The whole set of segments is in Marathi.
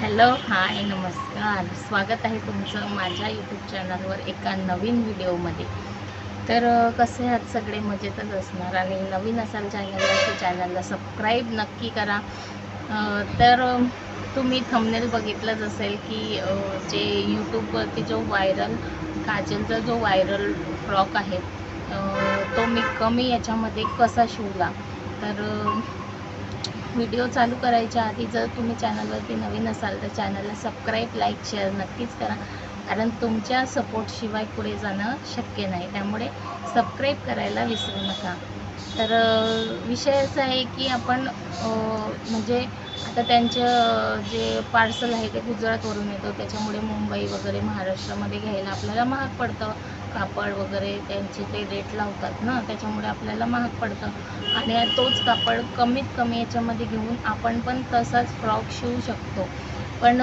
हॅलो हाय नमस्कार. स्वागत आहे तुमचं माझ्या यूट्यूब चॅनलवर एका नवीन व्हिडिओमध्ये तर कसे आहात सगळे? मजेतच असणार. आणि नवीन असाल चॅनलला तर चॅनलला सबस्क्राईब नक्की करा. तर तुम्ही थंबनेल बघितलंच असेल की जे यूट्यूबवरती जो व्हायरल काजलचा जो व्हायरल फ्रॉक आहे तो मी कमी याच्यामध्ये कसा शिवला? तर व्हिडिओ चालू करायच्या आधी जर तुम्ही चॅनलवरती नवीन असाल तर चॅनलला सबस्क्राईब लाईक शेअर नक्कीच करा. कारण तुमच्या सपोर्टशिवाय पुढे जाणं शक्य नाही. त्यामुळे सबस्क्राईब करायला विसरू नका. तर विषय असा आहे की आपण म्हणजे आता त्यांचं जे पार्सल आहे ते गुजरातवरून येतं. त्याच्यामुळे मुंबई वगैरे महाराष्ट्रामध्ये घ्यायला आपल्याला महाग पडतं. कापड वगैरे त्यांचे ते रेट लावतात ना त्याच्यामुळे आपल्याला महाग पडतं. आणि तोच कापड कमीत कमी याच्यामध्ये घेऊन आपण पण तसाच फ्रॉक शिवू शकतो. पण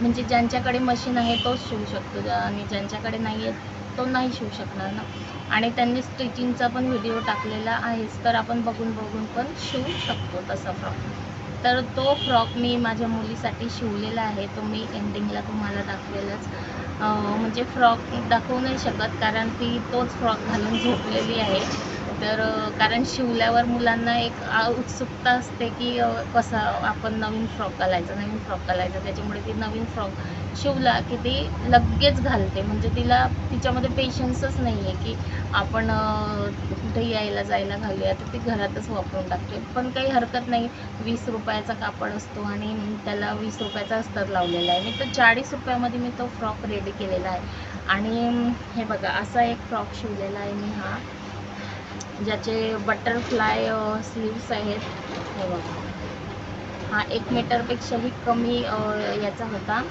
म्हणजे ज्यांच्याकडे मशीन आहे तोच शिवू शकतो. ज्या- आणि ज्यांच्याकडे नाही आहे तो नाही शिवू शकणार ना. आणि त्यांनी स्टिचिंगचा पण व्हिडिओ टाकलेला आहेच तर आपण बघून बघून पण शिवू शकतो तसा फ्रॉक तर तो फ्रॉक मी माझ्या मुलीसाठी शिवलेला आहे तो मी एंडिंगला तुम्हाला दाखवेलच. म्हणजे फ्रॉक दाखवू नाही शकत कारण ती तोच फ्रॉक घालून झोपलेली आहे. तर कारण शिवल्यावर मुलांना एक उत्सुकता असते की कसा आपण नवीन फ्रॉक घालायचा नवीन फ्रॉक घालायचा. त्याच्यामुळे ती नवीन फ्रॉक शिवला की ती लगेच घालते. म्हणजे तिला तिच्यामध्ये पेशन्सच नाही आहे की आपण कुठे यायला जायला घालूया तर ती घरातच वापरून टाकते. पण काही हरकत नाही. वीस रुपयाचा कापड असतो आणि त्याला वीस रुपयाचा अस्तर लावलेला आहे. मी तर चाळीस रुपयामध्ये मी तो फ्रॉक रेडी केलेला आहे. आणि हे बघा असा एक फ्रॉक शिवलेला आहे मी हा. ज्याचे बटरफ्लाय स्लीव्स आहेत. हे बघा. हा एक मीटरपेक्षाही कमी याचा होता.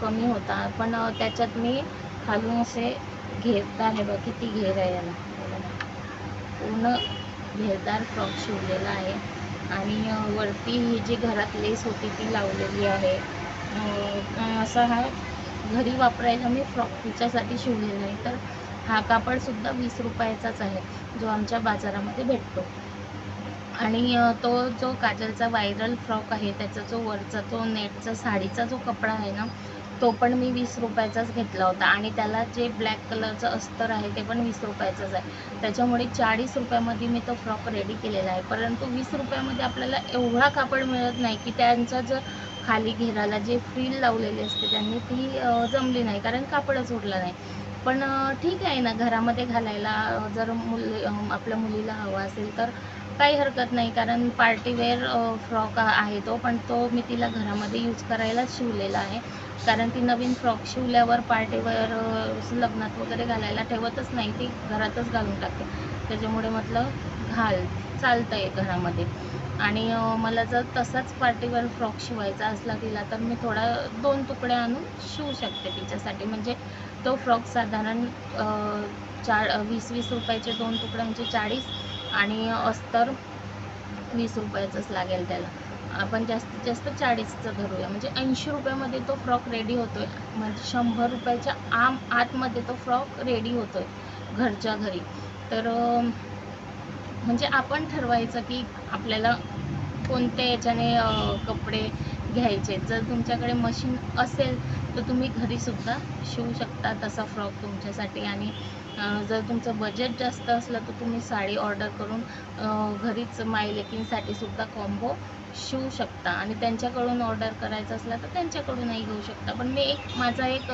कमी होता. पण त्याच्यात मी खालून असे घेरदार हे बघ किती घेर आहे याला. पूर्ण घेरदार फ्रॉक शिवलेला आहे. आणि वरती ही जी घरात लेस होती ती लावलेली आहे. असा हा घरी वापरायला मी फ्रॉक तिच्यासाठी शिवलेला आहे तर हा कापडसुद्धा वीस रुपयाचाच आहे जो आमच्या बाजारामध्ये भेटतो. आणि तो जो काजलचा व्हायरल फ्रॉक आहे त्याचा जो वरचा तो नेटचा साडीचा जो कपडा आहे ना तो पण मी वीस रुपयाचाच घेतला होता. आणि त्याला जे ब्लॅक कलरचं अस्तर आहे ते पण वीस रुपयाचंच आहे. त्याच्यामुळे चाळीस रुपयामध्ये मी तो फ्रॉक रेडी केलेला आहे. परंतु वीस रुपयामध्ये आपल्याला एवढा कापड मिळत नाही की त्यांचा जर खाली घेराला जे फ्रील लावलेली असते त्यांनी ती जमली नाही. कारण कापडच उरला नाही. पण ठीक आहे ना घरामध्ये घालायला जर मुल आपल्या मुलीला हवा असेल तर काही हरकत नाही कारण पार्टीवेअर फ्रॉक आहे तो पण तो मी तिला घरामध्ये यूज करायला शिवलेला आहे. कारण ती नवीन फ्रॉक शिवल्यावर पार्टीवेअर लग्नात वगैरे घालायला ठेवतच नाही ती घरातच घालून टाकते. त्याच्यामुळे म्हटलं घाल चालतं आहे घरामध्ये. आणि मला जर तसाच पार्टीवेअर फ्रॉक शिवायचा असला तिला तर मी थोडा दोन तुकडे आणून शिवू शकते तिच्यासाठी. म्हणजे तो फ्रॉक साधारण चार वीस वीस रुपयाचे दोन तुकडे म्हणजे चाळीस आणि अस्तर वीस रुपयाचंच लागेल त्याला. आपण जास्तीत जास्त चाळीसचं धरूया. म्हणजे ऐंशी रुपयामध्ये तो फ्रॉक रेडी होतोय. म्हणजे शंभर रुपयाच्या आम आतमध्ये तो फ्रॉक रेडी होतोय घरच्या घरी. तर म्हणजे आपण ठरवायचं की आपल्याला कोणत्या याच्याने कपडे घ्यायचे. जर तुमच्याकडे मशीन असेल तर तुम्ही घरीसुद्धा शिवू शकता तसा फ्रॉक तुमच्यासाठी. आणि जर तुमचं बजेट जास्त असलं तर तुम्ही साडी ऑर्डर करून घरीच मायलेकींसाठी सुद्धा कॉम्बो शिवू शकता. आणि त्यांच्याकडून ऑर्डर करायचं असलं तर त्यांच्याकडूनही घेऊ शकता. पण मी एक माझा एक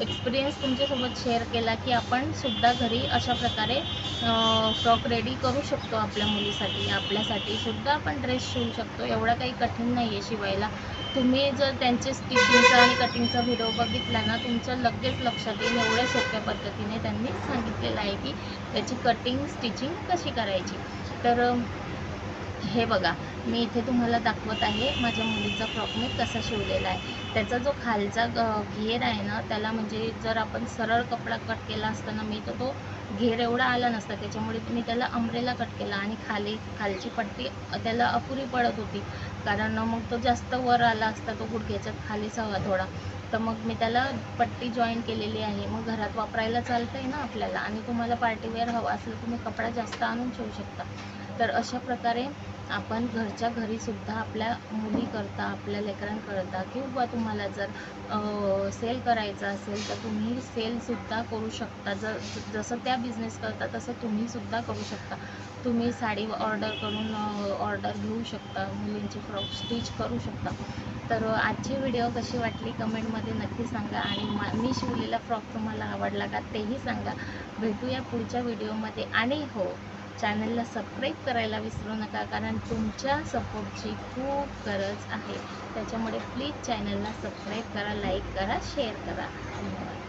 एक्सपिरियन्स तुमच्यासोबत शेअर केला की आपण सुद्धा घरी अशा प्रकारे फ्रॉक रेडी करू शकतो आपल्या मुलीसाठी. आपल्यासाठी सुद्धा आपण ड्रेस शिवू शकतो. एवढा काही कठीण नाही आहे शिवायला. तुम्ही जर त्यांचे स्टिचिंगचा आणि कटिंगचा व्हिडिओ बघितला ना तुमचं लगेच लक्षात येईल. एवढ्या सोप्या पद्धतीने त्यांनी सांगितलेलं आहे की त्याची कटिंग स्टिचिंग कशी करायची. तर हे बघा. मी इथे तुम्हाला दाखवत आहे माझ्या मुलीचा फ्रॉक मी कसा शिवलेला आहे. त्याचा जो खालचा ग- घेर आहे ना त्याला म्हणजे जर आपण सरळ कपडा कट केला असताना मी तर तो घेर एवढा आला नसता त्याच्यामुळे मी त्याला अमरेला कट केला आणि खाली खालची पट्टी त्याला अपुरी पडत होती. कारण मग तो जास्त वर आला असता तो गुडघ्याच्यात खालीच हवा थोडा. तर मग मी त्याला पट्टी जॉईन केलेली आहे. मग घरात वापरायला चालतं आहे ना आपल्याला आणि तुम्हाला पार्टीवेअर हवा असेल तुम्ही कपडा जास्त आणून ठेवू शकता. तर अशा प्रकारे आपण घरच्या घरीसुद्धा आपल्या मुलीकरता आपल्या लेकरांकरता किंवा तुम्हाला जर सेल करायचं असेल तर तुम्ही सेलसुद्धा करू शकता. जर जसं त्या बिझनेस करता तसं तुम्हीसुद्धा करू शकता. तुम्ही साडी ऑर्डर करून ऑर्डर घेऊ शकता मुलींची फ्रॉक स्टिच करू शकता. तर आजची व्हिडिओ कशी वाटली कमेंटमध्ये नक्की सांगा आणि मा मी शिवलेला फ्रॉक तुम्हाला आवडला का तेही सांगा. भेटूया पुढच्या व्हिडिओमध्ये आणि हो चॅनलला सबस्क्राईब करायला विसरू नका कारण तुमच्या सपोर्टची खूप गरज आहे. त्याच्यामुळे प्लीज चॅनलला सबस्क्राईब करा लाईक करा शेअर करा. धन्यवाद.